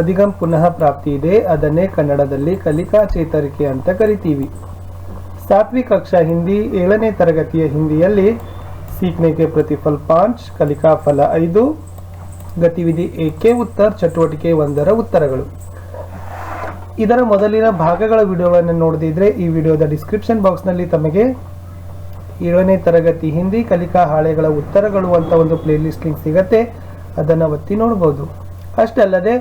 ಅಧಿಗಂ ಪುನಃ ಪ್ರಾಪ್ತಿ ಇದೆ. ಅದನ್ನೇ ಕನ್ನಡದಲ್ಲಿ ಕಲಿಕಾ ಚೇತರಿಕೆ ಅಂತ ಕರಿತೀವಿ. ಸಾತ್ವಿಕ ಕಕ್ಷಾ ಹಿಂದಿ ಏಳನೇ ತರಗತಿಯ ಹಿಂದಿಯಲ್ಲಿ ಸೀಕ್ನೆಗೆ ಪ್ರತಿಫಲ ಪಾಂಚ್, ಕಲಿಕಾ ಫಲ ಐದು, ಗತಿವಿಧಿ ಏಕೆ ಉತ್ತರ, ಚಟುವಟಿಕೆ ಒಂದರ ಉತ್ತರಗಳು. ಇದರ ಮೊದಲಿನ ಭಾಗಗಳ ವಿಡಿಯೋಗಳನ್ನು ನೋಡದಿದ್ರೆ ಈ ವಿಡಿಯೋದ ಡಿಸ್ಕ್ರಿಪ್ಷನ್ ಬಾಕ್ಸ್ನಲ್ಲಿ ತಮಗೆ ಏಳನೇ ತರಗತಿ ಹಿಂದಿ, ಕಲಿಕಾ ಹಾಳೆಗಳ ಉತ್ತರಗಳು ಅಂತ ಒಂದು ಪ್ಲೇಲಿಸ್ಟ್ ಲಿಂಕ್ ಸಿಗತ್ತೆ. ಅದನ್ನು ಒತ್ತಿ ನೋಡ್ಬೋದು. ಅಷ್ಟಲ್ಲದೆ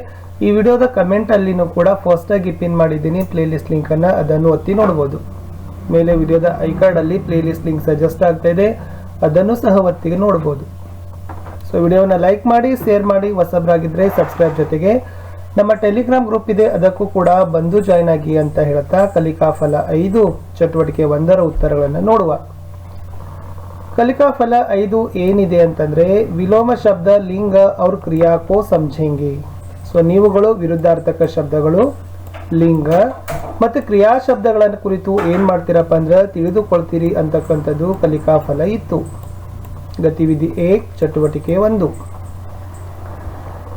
ಈ ವಿಡಿಯೋದ ಕಮೆಂಟ್ ಅಲ್ಲಿನೂ ಕೂಡ ಫಸ್ಟ್ ಆಗಿ ಪಿನ್ ಮಾಡಿದ್ದೀನಿ. ಪ್ಲೇಲಿಸ್ಟ್ ಲಿಂಕ್ ಅನ್ನ ಅದನ್ನು ಒತ್ತಿ ನೋಡಬಹುದು ಮೇಲೆ ವಿಡಿಯೋದ ಐಕಾರ್ಡ್ ಅಲ್ಲಿ ಪ್ಲೇಲಿಸ್ಟ್ ಲಿಂಕ್ ಸಜೆಸ್ಟ್ ಆಗ್ತಾ ಇದೆ. ಅದನ್ನು ಸಹ ಒತ್ತಿಗೆ ನೋಡಬಹುದು ಸೊ ವಿಡಿಯೋನ ಲೈಕ್ ಮಾಡಿ ಶೇರ್ ಮಾಡಿ, ಹೊಸಬ್ರಾಗಿದ್ರೆ ಸಬ್ಸ್ಕ್ರೈಬ್ ಜೊತೆಗೆ. ನಮ್ಮ ಟೆಲಿಗ್ರಾಮ್ ಗ್ರೂಪ್ ಇದೆ. ಅದಕ್ಕೂ ಕೂಡ ಬಂದು ಜಾಯ್ನ್ ಆಗಿ ಅಂತ ಹೇಳ್ತಾ ಕಲಿಕಾ ಫಲ ಐದು ಚಟುವಟಿಕೆ ಒಂದರ ಉತ್ತರಗಳನ್ನು ನೋಡುವ. ಕಲಿಕಾ ಫಲ ಐದು ಏನಿದೆ ಅಂತಂದ್ರೆ ವಿಲೋಮ ಶಬ್ದ ಲಿಂಗ ಅವ್ರ ಕ್ರಿಯಾಕೋ ಸಮझेंगे ಸೊ ನೀವುಗಳು ವಿರುದ್ಧಾರ್ಥಕ ಶಬ್ದಗಳು, ಲಿಂಗ ಮತ್ತು ಕ್ರಿಯಾ ಶಬ್ದಗಳ ಕುರಿತು ಏನು ಮಾಡ್ತೀರಪ್ಪ ಅಂದ್ರೆ ತಿಳಿದುಕೊಳ್ತೀರಿ ಅಂತಕ್ಕಂಥದ್ದು ಕಲಿಕಾಫಲ ಇತ್ತು. ಗತಿವಿಧಿ ಏಕ್ ಚಟುವಟಿಕೆ ಒಂದು.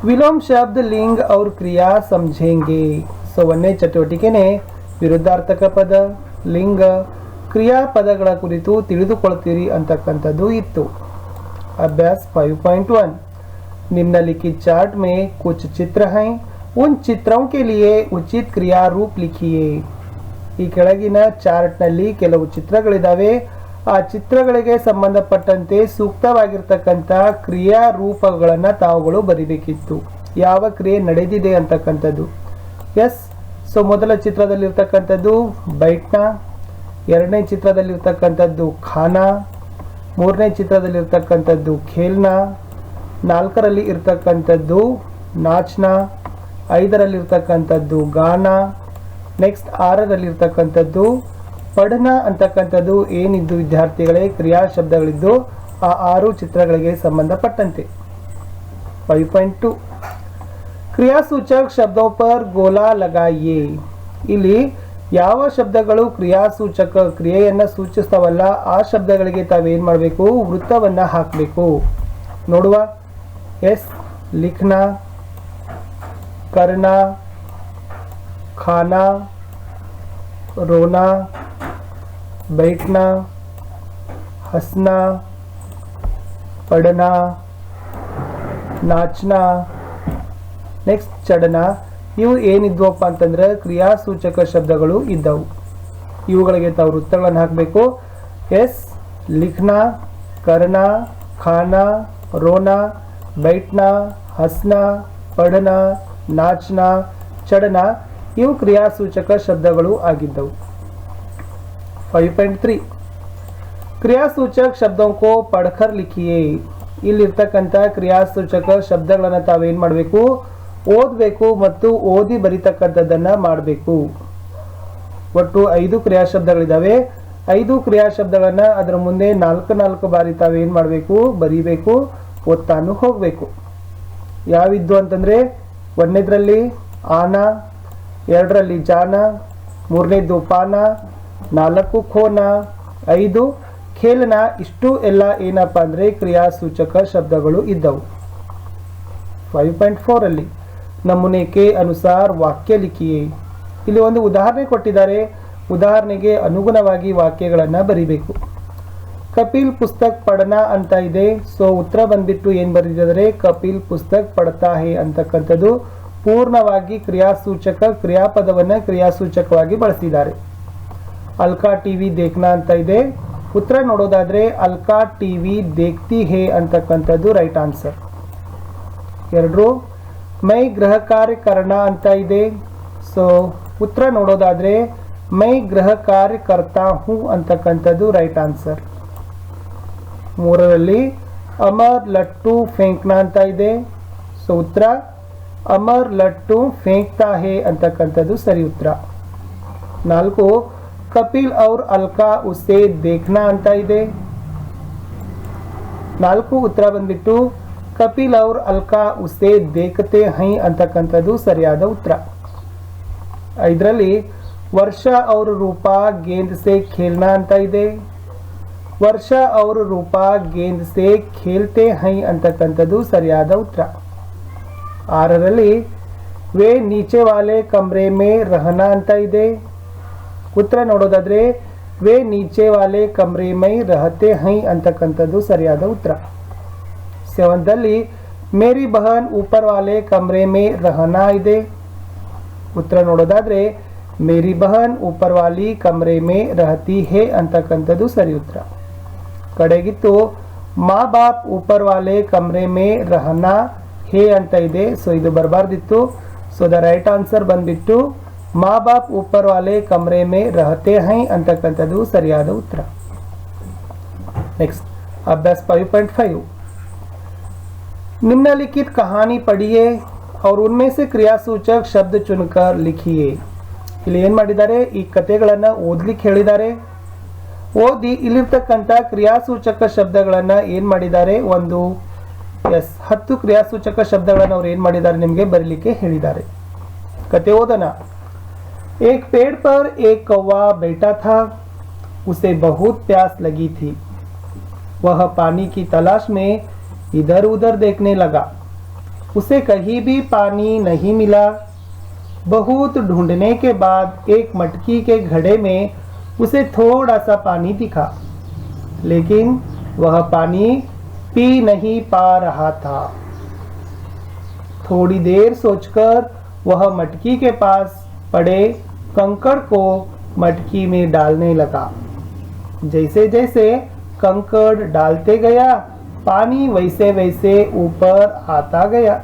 ವಿಲೋಮ್ ಶಬ್ದ, ಲಿಂಗ, ಅವ್ರ ಕ್ರಿಯಾ ಸಂಜೆಂಗೆ. ಸೊ ಒಂದೇ ಚಟುವಟಿಕೆನೆ ವಿರುದ್ಧಾರ್ಥಕ ಪದ, ಲಿಂಗ, ಕ್ರಿಯಾ ಪದಗಳ ಕುರಿತು ತಿಳಿದುಕೊಳ್ತೀರಿ ಅಂತಕ್ಕಂಥದ್ದು ಇತ್ತು. ಅಭ್ಯಾಸ ಫೈವ್ ಪಾಯಿಂಟ್ ಒನ್ निम्नलिखित चार्ट में कुछ चित्र हैं उन चित्रों के लिए उचित क्रिया रूप लिखिए ಈ ಕೆಳಗಿನ ಚಾರ್ಟ್ನಲ್ಲಿ ಕೆಲವು ಚಿತ್ರಗಳಿದಾವೆ ಆ ಚಿತ್ರಗಳಿಗೆ ಸಂಬಂಧಪಟ್ಟಂತೆ ಸೂಕ್ತವಾಗಿರ್ತಕ್ಕಂಥ ಕ್ರಿಯಾ ರೂಪಗಳನ್ನ ತಾವುಗಳು ಬರಿಬೇಕಿತ್ತು ಯಾವ ಕ್ರಿಯೆ ನಡೆದಿದೆ ಅಂತಕ್ಕಂಥದ್ದು ಎಸ್ ಸೊ ಮೊದಲ ಚಿತ್ರದಲ್ಲಿರ್ತಕ್ಕಂಥದ್ದು ಬೈಟ್ನ ಎರಡನೇ ಚಿತ್ರದಲ್ಲಿರ್ತಕ್ಕಂಥದ್ದು ಖಾನಾ ಮೂರನೇ ಚಿತ್ರದಲ್ಲಿರ್ತಕ್ಕಂಥದ್ದು ಖೇಲ್ನ ನಾಲ್ಕರಲ್ಲಿ ಇರ್ತಕ್ಕಂಥದ್ದು ನಾಚ್ನ ಐದರಲ್ಲಿರ್ತಕ್ಕಂಥದ್ದು ಗಾನ ನೆಕ್ಸ್ಟ್ ಆರರಲ್ಲಿರ್ತಕ್ಕಂಥದ್ದು ಪಡನ ಅಂತಕ್ಕಂಥದ್ದು ಏನಿದ್ದು ವಿದ್ಯಾರ್ಥಿಗಳೇ? ಕ್ರಿಯಾ ಶಬ್ದಗಳಿದ್ದು ಆ ಆರು ಚಿತ್ರಗಳಿಗೆ ಸಂಬಂಧಪಟ್ಟಂತೆ. ಫೈವ್ ಪಾಯಿಂಟ್ ಟು ಕ್ರಿಯಾಸೂಚಕ ಶಬ್ದೋಪರ್ ಗೋಲಾ ಲಗಾಯಿಯೇ? ಇಲ್ಲಿ ಯಾವ ಶಬ್ದಗಳು ಕ್ರಿಯಾಸೂಚಕ ಕ್ರಿಯೆಯನ್ನು ಸೂಚಿಸ್ತಾವಲ್ಲ, ಆ ಶಬ್ದಗಳಿಗೆ ತಾವೇನು ಮಾಡಬೇಕು? ವೃತ್ತವನ್ನು ಹಾಕಬೇಕು. ನೋಡುವ. ಎಸ್ ಲಿಖನ करना खाना रोना बैठना हंसना पढ़ना ನಾಚನ ನೆಕ್ಸ್ಟ್ ಚಡನ ಇವು ಏನಿದ್ವಪ್ಪ ಅಂತಂದ್ರೆ ಕ್ರಿಯಾಸೂಚಕ ಶಬ್ದಗಳು ಇದ್ದವು ಇವುಗಳಿಗೆ ತಾವು ವೃತ್ತಗಳನ್ನು ಹಾಕಬೇಕು ಎಸ್ ಲಿಖನಾ ಕರ್ನ ಖಾನಾ ರೋನಾ ಬೈಟ್ನಾ, ಹಸ್ನ, ಪಡನ, ನಾಚ್ನ, ಚಡನ ಇವು ಕ್ರಿಯಾಸೂಚಕ ಶಬ್ದಗಳು ಆಗಿದ್ದವು. ಫೈವ್ ಪಾಯಿಂಟ್ ತ್ರೀ ಕ್ರಿಯಾಸೂಚಕ ಶಬ್ದಕ್ಕೋ ಪಡ್ಕರ್ ಲಿಖಿಯೇ. ಇಲ್ಲಿರ್ತಕ್ಕಂಥ ಕ್ರಿಯಾಸೂಚಕ ಶಬ್ದಗಳನ್ನು ತಾವೇನ್ ಮಾಡಬೇಕು? ಓದಬೇಕು ಮತ್ತು ಓದಿ ಬರಿತಕ್ಕಂಥದ್ದನ್ನ ಮಾಡಬೇಕು. ಒಟ್ಟು ಐದು ಕ್ರಿಯಾ ಶಬ್ದಗಳಿದಾವೆ ಐದು ಕ್ರಿಯಾ ಶಬ್ದಗಳನ್ನ ಅದರ ಮುಂದೆ ನಾಲ್ಕು ನಾಲ್ಕು ಬಾರಿ ತಾವೇನು ಮಾಡಬೇಕು? ಬರೀಬೇಕು. ಓದ್ತಾನು ಹೋಗಬೇಕು. ಯಾವಿದ್ದು ಅಂತಂದ್ರೆ, ಒಂದನೇದ್ರಲ್ಲಿ ಆನ, ಎರಡರಲ್ಲಿ ಜಾನ ಮೂರನೇದು ಪಾನ, ನಾಲ್ಕು ಖೋನ, ಐದು ಖೇಲನ. ಇಷ್ಟು ಎಲ್ಲ ಏನಪ್ಪ ಅಂದ್ರೆ ಕ್ರಿಯಾಸೂಚಕ ಶಬ್ದಗಳು ಇದ್ದವು. ಫೈವ್ ಪಾಯಿಂಟ್ ಫೋರ್ ಅಲ್ಲಿ ನಮೂನೆ ಕೆ ಅನುಸಾರ ವಾಕ್ಯ ಲಿಖಿಯೇ. ಇಲ್ಲಿ ಒಂದು ಉದಾಹರಣೆ ಕೊಟ್ಟಿದ್ದಾರೆ. ಉದಾಹರಣೆಗೆ ಅನುಗುಣವಾಗಿ ವಾಕ್ಯಗಳನ್ನು ಬರಿಬೇಕು. ಕಪಿಲ್ ಪುಸ್ತಕ್ ಪಡನ ಅಂತ ಇದೆ. ಸೊ ಉತ್ತರ ಬಂದ್ಬಿಟ್ಟು ಏನು ಬರೆದಿದ್ದಾರೆ? ಕಪಿಲ್ ಪುಸ್ತಕ್ ಪಡ್ತಾ ಹೇ ಅಂತಕ್ಕಂಥದ್ದು. ಪೂರ್ಣವಾಗಿ ಕ್ರಿಯಾಸೂಚಕ, ಕ್ರಿಯಾಪದವನ್ನು ಕ್ರಿಯಾಸೂಚಕವಾಗಿ ಬಳಸಿದ್ದಾರೆ. ಅಲ್ಕಾ ಟಿವಿ ದೇಖ್ನಾ ಅಂತ ಇದೆ. ಉತ್ತರ ನೋಡೋದಾದರೆ ಅಲ್ಕಾ ಟಿವಿ ದೇಖ್ತಿ ಹೇ ಅಂತಕ್ಕಂಥದ್ದು ರೈಟ್ ಆನ್ಸರ್. ಎರಡು ಮೈ ಗೃಹ ಕಾರ್ಯಕರಣ ಅಂತ ಇದೆ. ಸೊ ಉತ್ತರ ನೋಡೋದಾದರೆ ಮೈ ಗೃಹ ಕಾರ್ಯಕರ್ತಾ ಹೂ ಅಂತಕ್ಕಂಥದ್ದು ರೈಟ್ ಆನ್ಸರ್. ಮೂರರಲ್ಲಿ, ಅಮರ್ ಲಟ್ಟು ಫೇಂಕ್ನಾ ಅಂತ ಇದೆ. ಸೊ, ಉತ್ತರ, ಅಮರ್ ಲಟ್ಟು ಫೇಂಕ್ತಾ ಹೇ ಅಂತಕ್ಕಂಥದ್ದು ಸರಿ ಉತ್ತರ. ನಾಲ್ಕು, ಕಪಿಲ್ ಅವ್ರ ಅಲ್ಕಾ ಉಸೆ ದೇಖ್ನಾ ಅಂತ ಇದೆ. ನಾಲ್ಕು, ಉತ್ತರ ಬಂದ್ಬಿಟ್ಟು, ಕಪಿಲ್ ಅವ್ರ ಅಲ್ಕಾ ಉಸೆ ದೇಖತೆ ಹೈ ಅಂತಕ್ಕಂಥದ್ದು ಸರಿಯಾದ ಉತ್ತರ. ಐದರಲ್ಲಿ, ವರ್ಷ ಅವ್ರ ರೂಪ ಗೇಂದ್ ಸೆ ಖೇಲ್ನಾ ಅಂತ ಇದೆ. ವರ್ಷ ಅವರು ರೂಪ ಗೇಂದ್ ಸೆ ಖೇಲ್ತೆ ಹೈ ಅಂತಕ್ಕಂಥದ್ದು ಸರಿಯಾದ ಉತ್ತರ. ಆರರಲ್ಲಿ, ವೇ ನೀಚೆ ವಾಲೆ ಕಮ್ರೆ ಮೇ ರಹನ ಅಂತ ಇದೆ. ಉತ್ತರ ನೋಡೋದಾದ್ರೆ, ವೇ ನೀಚೆ ವಾಲೆ ಕಮ್ರೆ ಮೈ ರಹತೆ ಹೈ ಅಂತಕ್ಕಂಥದ್ದು ಸರಿಯಾದ ಉತ್ತರ. ಸೆವೆಂತಲ್ಲಿ, ಮೇರಿ ಬಹನ್ ಊಪರ್ ವಾಲೆ ಕಮ್ರೆ ಮೇ ರಹನ ಇದೆ. ಉತ್ತರ ನೋಡೋದಾದ್ರೆ, ಮೇರಿ ಬಹನ್ ಊಪರ್ ವಾಲಿ ಕಮ್ರೆ ಮೇ ರಹತಿ ಹೇ ಅಂತಕ್ಕಂಥದ್ದು ಸರಿ ಉತ್ತರ. ಕಡೆಗಿತ್ತು ಮಾ ಬಾಪ್ ಊಪರ್ ವಾಲೆ ಕಮ್ರೆ ಮೇ ರಹನಾ ಹೇ ಅಂತ ಇದೆ ಸೊ ಇದು ಬರಬಾರ್ದಿತ್ತು ಸೊ ದ ರೈಟ್ ಆನ್ಸರ್ ಬಂದ್ಬಿಟ್ಟು ಮಾ ಬಾಪ್ ಊಪರ್ ವಾಲೆ ಕಮ್ರೆ ಮೇ ರಹತೆ ಹೈ ಅಂತಕ್ಕಂಥದ್ದು ಸರಿಯಾದ ಉತ್ತರ ನೆಕ್ಸ್ಟ್ अभ्यास 5.5 निम्नलिखित कहानी पढ़िए और उनमें से क्रियासूचक शब्द चुनकर लिखिए ಇಲ್ಲಿ ಏನ್ ಮಾಡಿದ್ದಾರೆ ಈ ಕಥೆಗಳನ್ನ ಓದ್ಲಿಕ್ಕೆ ಹೇಳಿದ್ದಾರೆ ಓದಿ ಇಲ್ಲಿರ್ತಕ್ಕಂಥ ಕ್ರಿಯಾಸೂಚಕ ಶಬ್ದಗಳನ್ನ ಏನ್ ಮಾಡಿದ್ದಾರೆ ಒಂದು ಎಸ್ ಹತ್ತು ಕ್ರಿಯಾಸೂಚಕ ಶಬ್ದಗಳನ್ನ ಅವ್ರು ಏನ್ ಮಾಡಿದ್ದಾರೆ ನಿಮಗೆ ಬರೀಲಿಕ್ಕೆ ಹೇಳಿದ್ದಾರೆ ಕತೆ ಓದೋಣ एक पेड़ पर एक कौवा बैठा था उसे बहुत प्यास लगी थी वह पानी की तलाश में इधर उधर देखने लगा उसे कहीं भी पानी नहीं मिला बहुत ढूंढने के बाद एक मटकी के घड़े में उसे थोड़ा सा पानी दिखा, लेकिन वह पानी पी नहीं पा रहा था। थोड़ी देर सोचकर वह मटकी के पास पड़े कंकड़ को मटकी में डालने लगा। जैसे जैसे कंकड़ डालते गया, पानी वैसे वैसे ऊपर आता गया।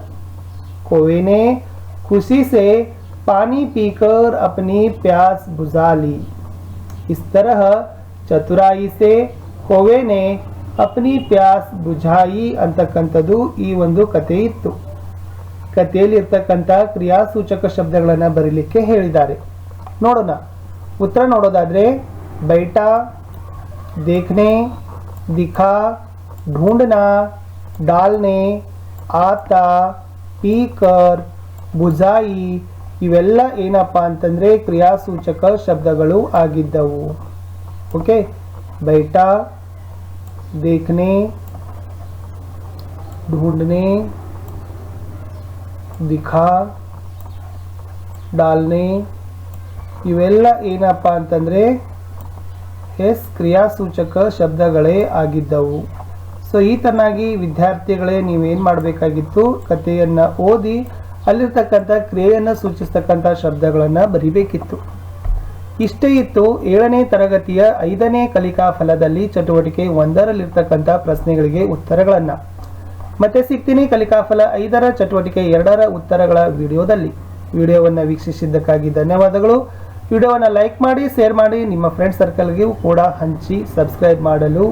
कोवे ने खुशी से पानी पीकर अपनी प्यास बुझा ली। इस तरह ಚತುರಾಯಿ ಸೆ ಹೋವೆನೆ ಅಪ್ನಿ ಪ್ಯಾಸ್ ಬುझಾಯಿ ಅಂತಕ್ಕಂಥದ್ದು ಈ ಒಂದು ಕತೆ ಇತ್ತು ಕಥೆಯಲ್ಲಿ ಇರ್ತಕ್ಕಂಥ ಕ್ರಿಯಾಸೂಚಕ ಶಬ್ದಗಳನ್ನು ಬರೀಲಿಕ್ಕೆ ಹೇಳಿದ್ದಾರೆ। ನೋಡೋಣ। ಉತ್ತರ ನೋಡೋದಾದರೆ, ಬೈಟಾ, ದೇಖ್ನೆ, ದಿಖಾ, ಢೂಂಢನಾ, ಡಾಲ್ನೆ, ಆತ, ಪೀಕರ್ ಬುಜಾಯಿ ಇವೆಲ್ಲ ಏನಪ್ಪ ಅಂತಂದ್ರೆ ಕ್ರಿಯಾಸೂಚಕ ಶಬ್ದಗಳು ಆಗಿದ್ದವು ಓಕೆ ಬೈಟಾ देखने ढूंढने ದಿಖಾ ಡಾಲ್ನೆ ಇವೆಲ್ಲ ಏನಪ್ಪ ಅಂತಂದ್ರೆ ಎಸ್ ಕ್ರಿಯಾಸೂಚಕ ಶಬ್ದಗಳೇ ಆಗಿದ್ದವು ಸೊ ಈ ತರನಾಗಿ ವಿದ್ಯಾರ್ಥಿಗಳೇ ನೀವೇನು ಮಾಡಬೇಕಾಗಿತ್ತು ಕಥೆಯನ್ನು ಓದಿ ಅಲ್ಲಿರ್ತಕ್ಕಂಥ ಕ್ರಿಯೆಯನ್ನು ಸೂಚಿಸ್ತಕ್ಕಂಥ ಶಬ್ದಗಳನ್ನು ಬರಿಬೇಕಿತ್ತು. ಇಷ್ಟೇ ಇತ್ತು ಏಳನೇ ತರಗತಿಯ ಐದನೇ ಕಲಿಕಾ ಫಲದಲ್ಲಿ ಚಟುವಟಿಕೆ ಒಂದರಲ್ಲಿರ್ತಕ್ಕಂಥ ಪ್ರಶ್ನೆಗಳಿಗೆ ಉತ್ತರಗಳನ್ನು. ಮತ್ತೆ ಸಿಗ್ತೀನಿ ಕಲಿಕಾ ಫಲ ಐದರ ಚಟುವಟಿಕೆ ಎರಡರ ಉತ್ತರಗಳ ವಿಡಿಯೋದಲ್ಲಿ. ವಿಡಿಯೋವನ್ನು ವೀಕ್ಷಿಸಿದ್ದಕ್ಕಾಗಿ ಧನ್ಯವಾದಗಳು. ವಿಡಿಯೋವನ್ನು ಲೈಕ್ ಮಾಡಿ, ಶೇರ್ ಮಾಡಿ, ನಿಮ್ಮ ಫ್ರೆಂಡ್ ಸರ್ಕಲ್ಗೂ ಕೂಡ ಹಂಚಿ, ಸಬ್ಸ್ಕ್ರೈಬ್ ಮಾಡಲು